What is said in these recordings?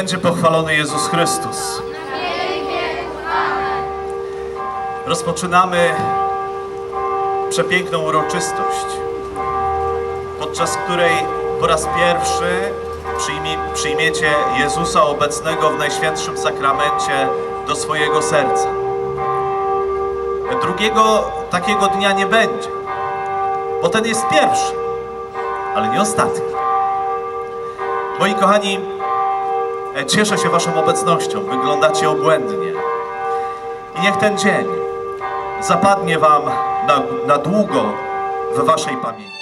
będzie pochwalony Jezus Chrystus. Rozpoczynamy przepiękną uroczystość, podczas której po raz pierwszy przyjmie, przyjmiecie Jezusa obecnego w Najświętszym Sakramencie do swojego serca. Drugiego takiego dnia nie będzie, bo ten jest pierwszy, ale nie ostatni. Moi kochani, cieszę się Waszą obecnością, wyglądacie obłędnie. I niech ten dzień zapadnie Wam na, na długo w Waszej pamięci.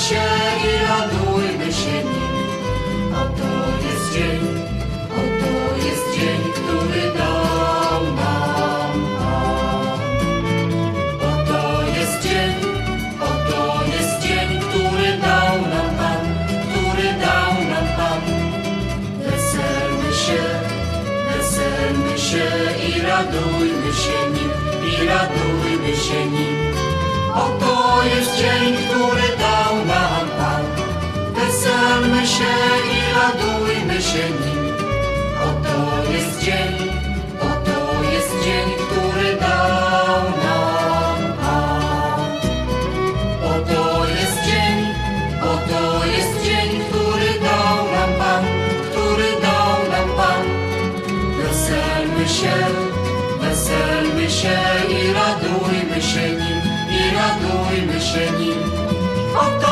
Się i radujmy się nim. Oto jest dzień, oto jest dzień, który dał nam Pan. Oto jest dzień, oto jest dzień, który dał nam Pan, który dał nam Pan. Weselmy się, weselmy się i radujmy się nim, i radujmy się nim. Oto jest dzień, oto jest dzień, który dał nam Pan. Oto jest dzień, oto jest dzień, który dał nam Pan, który dał nam Pan. Weselmy się, weselmy się i radujmy się nim, i radujmy się nim. Oto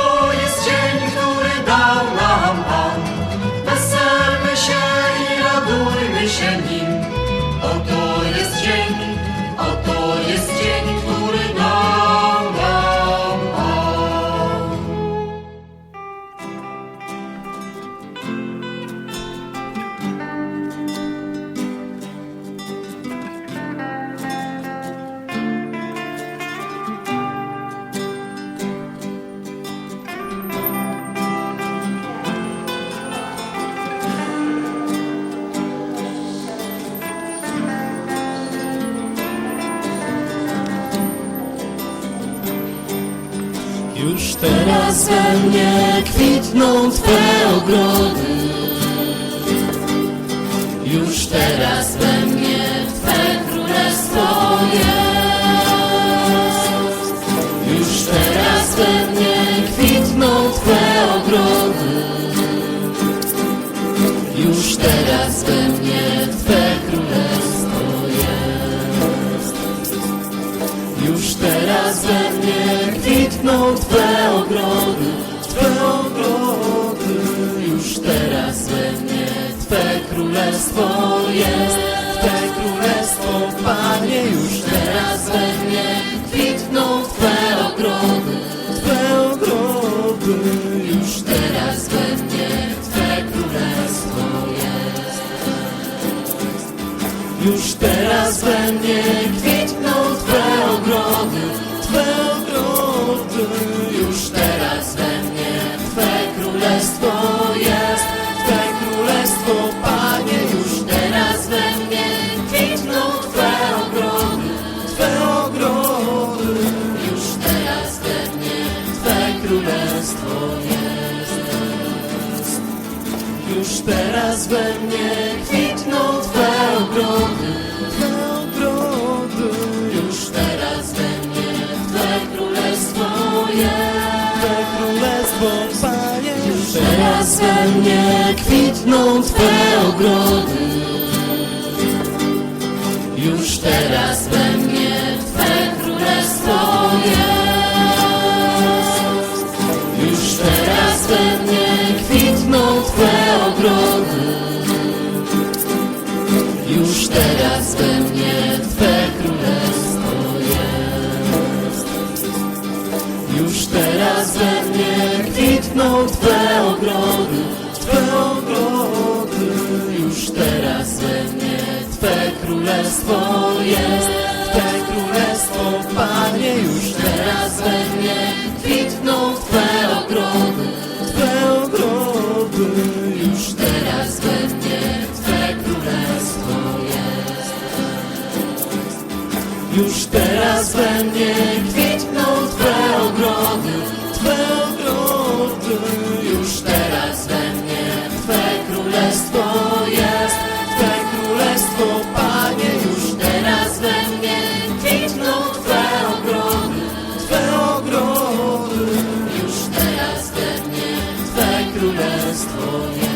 Już teraz we mnie kwitną Twe ogrody. Już teraz we mnie Twe królestwo jest. Już teraz we mnie kwitną Twe ogrody. Już teraz we mnie kwitną Twe ogrody, Twe ogrody. Już teraz we mnie Twe królestwo jest, Twe królestwo, Panie. Już teraz we mnie tu już teraz we mnie. Twe królestwo jest, Twe królestwo, Panie, już teraz we mnie. Kwitną Twe ogrody, Twe ogrody. Już teraz we mnie Twe królestwo jest. Już teraz we mnie kwitną jest. Twe królestwo, Panie. Już teraz we mnie kwitną Twe ogrody. Już teraz we mnie teraz we mnie kwitną Twe ogrody, Twe ogrody. Już teraz we mnie Twe królestwo jest. Twe królestwo, Panie, już teraz we mnie Twe ogródki już teraz we mnie. Twe królestwo jest, Twe królestwo, Panie, już teraz we mnie. Kwitną Twe ogrody, Twe ogrody już teraz we mnie. Twe królestwo jest.